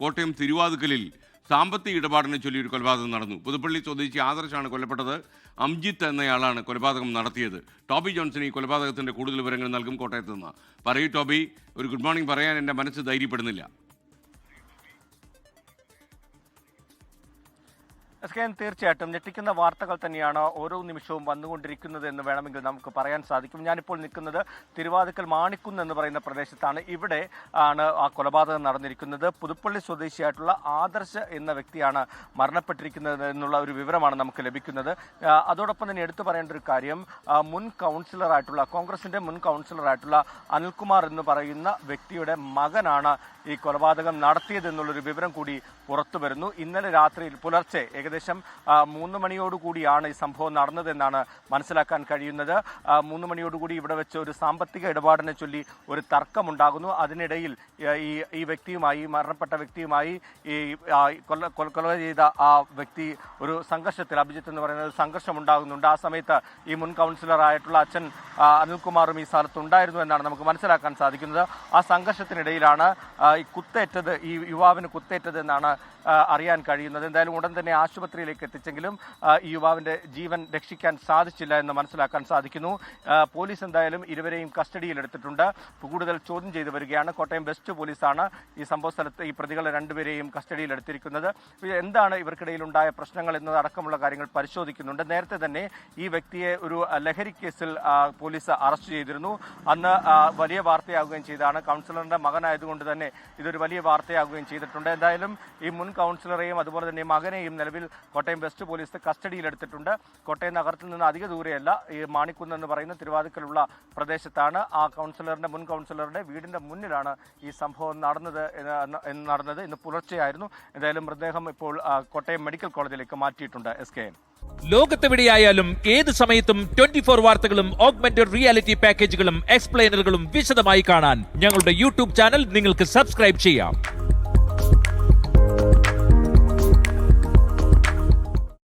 കോട്ടയം തിരുവാതുക്കലിൽ സാമ്പത്തിക ഇടപാടിനെ ചൊല്ലി ഒരു കൊലപാതകം നടന്നു. പുതുപ്പള്ളി സ്വദേശി ആദർശാണ് കൊല്ലപ്പെട്ടത്. അംജിത്ത് എന്നയാളാണ് കൊലപാതകം നടത്തിയത്. ടോബി ജോൺസൺ ഈ കൊലപാതകത്തിന്റെ കൂടുതൽ വിവരങ്ങൾ നൽകും കോട്ടയത്ത് നിന്ന്. പറയൂ ടോബി ഒരു ഗുഡ് മോർണിംഗ് പറയാൻ എന്റെ മനസ്സ് ധൈര്യപ്പെടുന്നില്ല. എസ് കെ എൻ തീർച്ചയായിട്ടും ഞെട്ടിക്കുന്ന വാർത്തകൾ തന്നെയാണ് ഓരോ നിമിഷവും വന്നുകൊണ്ടിരിക്കുന്നത് എന്ന് വേണമെങ്കിൽ നമുക്ക് പറയാൻ സാധിക്കും. ഞാനിപ്പോൾ നിൽക്കുന്നത് തിരുവാതിക്കൽ മാണിക്കുന്ന് എന്ന് പറയുന്ന പ്രദേശത്താണ്. ഇവിടെ ആണ് ആ കൊലപാതകം നടന്നിരിക്കുന്നത്. പുതുപ്പള്ളി സ്വദേശിയായിട്ടുള്ള ആദർശ് എന്ന വ്യക്തിയാണ് മരണപ്പെട്ടിരിക്കുന്നത് എന്നുള്ള ഒരു വിവരമാണ് നമുക്ക് ലഭിക്കുന്നത്. അതോടൊപ്പം തന്നെ എടുത്തു പറയേണ്ട ഒരു കാര്യം മുൻ കൗൺസിലറായിട്ടുള്ള കോൺഗ്രസിന്റെ മുൻ കൗൺസിലറായിട്ടുള്ള അനിൽകുമാർ എന്ന് പറയുന്ന വ്യക്തിയുടെ മകനാണ് ഈ കൊലപാതകം നടത്തിയത് എന്നുള്ളൊരു വിവരം കൂടി പുറത്തു വരുന്നു ഇന്നലെ രാത്രിയിൽ പുലർച്ചെ ഏകദേശം ആ, മൂന്ന് മണിയോടുകൂടിയാണ് ഈ സംഭവം നടന്നതെന്നാണ് മനസ്സിലാക്കാൻ കഴിയുന്നത്. മൂന്ന് മണിയോടുകൂടി ഇവിടെ വെച്ച് ഒരു സാമ്പത്തിക ഇടപാടിനെ ചൊല്ലി ഒരു തർക്കമുണ്ടാകുന്നു. അതിനിടയിൽ ഈ ഈ വ്യക്തിയുമായി മരണപ്പെട്ട വ്യക്തിയുമായി ഈ കൊല ചെയ്ത ആ വ്യക്തി ഒരു സംഘർഷത്തിൽ അഭിജിത്ത് എന്ന് പറയുന്നത് സംഘർഷം ഉണ്ടാകുന്നുണ്ട് ആ സമയത്ത് ഈ മുൻ കൗൺസിലറായിട്ടുള്ള അച്ഛൻ അനിൽകുമാറും ഈ സ്ഥലത്തുണ്ടായിരുന്നു എന്നാണ് നമുക്ക് മനസ്സിലാക്കാൻ സാധിക്കുന്നത്. ആ സംഘർഷത്തിനിടയിലാണ് ഈ കുത്തേറ്റത് ഈ യുവാവിന് കുത്തേറ്റത് എന്നാണ് അറിയാൻ കഴിയുന്നത്. എന്തായാലും ഉടൻ തന്നെ ആശുപത്രിയിലേക്ക് എത്തിച്ചെങ്കിലും ഈ യുവാവിന്റെ ജീവൻ രക്ഷിക്കാൻ സാധിച്ചില്ല എന്ന് മനസ്സിലാക്കാൻ സാധിക്കുന്നു. പോലീസ് എന്തായാലും ഇരുവരെയും കസ്റ്റഡിയിലെടുത്തിട്ടുണ്ട്. കൂടുതൽ ചോദ്യം ചെയ്തു വരികയാണ്. കോട്ടയം വെസ്റ്റ് പോലീസാണ് ഈ സംഭവ സ്ഥലത്ത് ഈ പ്രതികളെ രണ്ടുപേരെയും കസ്റ്റഡിയിലെടുത്തിരിക്കുന്നത്. എന്താണ് ഇവർക്കിടയിൽ ഉണ്ടായ പ്രശ്നങ്ങൾ എന്നതടക്കമുള്ള കാര്യങ്ങൾ പരിശോധിക്കുന്നുണ്ട്. നേരത്തെ തന്നെ ഈ വ്യക്തിയെ ഒരു ലഹരി കേസിൽ പോലീസ് അറസ്റ്റ് ചെയ്തിരുന്നു. അന്ന് വലിയ വാർത്തയാകുകയും ചെയ്താണ് കൗൺസിലറിന്റെ മകനായതുകൊണ്ട് തന്നെ ഇതൊരു വലിയ വാർത്തയാകുകയും ചെയ്തിട്ടുണ്ട്. എന്തായാലും ഈ മുൻ കൗൺസിലറെയും അതുപോലെ തന്നെ മകനെയും നിലവിൽ കോട്ടയം വെസ്റ്റ് പോലീസ് കസ്റ്റഡിയിലെടുത്തിട്ടുണ്ട്. കോട്ടയം നഗരത്തിൽ നിന്ന് അധിക ദൂരെയല്ല. ഈ മാണിക്കുന്ന് എന്ന് പറയുന്ന തിരുവാതിക്കലുള്ള പ്രദേശത്താണ്. ആ കൗൺസിലറിന്റെ മുൻ കൗൺസിലറുടെ വീടിന്റെ മുന്നിലാണ് ഈ സംഭവം നടന്നത് നടന്നത്. ഇന്ന് പുലർച്ചെയായിരുന്നു. എന്തായാലും മൃതദേഹം ഇപ്പോൾ കോട്ടയം മെഡിക്കൽ കോളേജിലേക്ക് മാറ്റിയിട്ടുണ്ട് എസ് കെ എൻ. ലോകത്തെവിടെയായാലും ഏത് സമയത്തും ട്വന്റി ഫോർ വാർത്തകളും ഓഗ്മെന്റഡ് റിയാലിറ്റി പാക്കേജുകളും എക്സ്പ്ലെയിനറുകളും വിശദമായി കാണാൻ ഞങ്ങളുടെ യൂട്യൂബ് ചാനൽ നിങ്ങൾക്ക് സബ്സ്ക്രൈബ് ചെയ്യാം.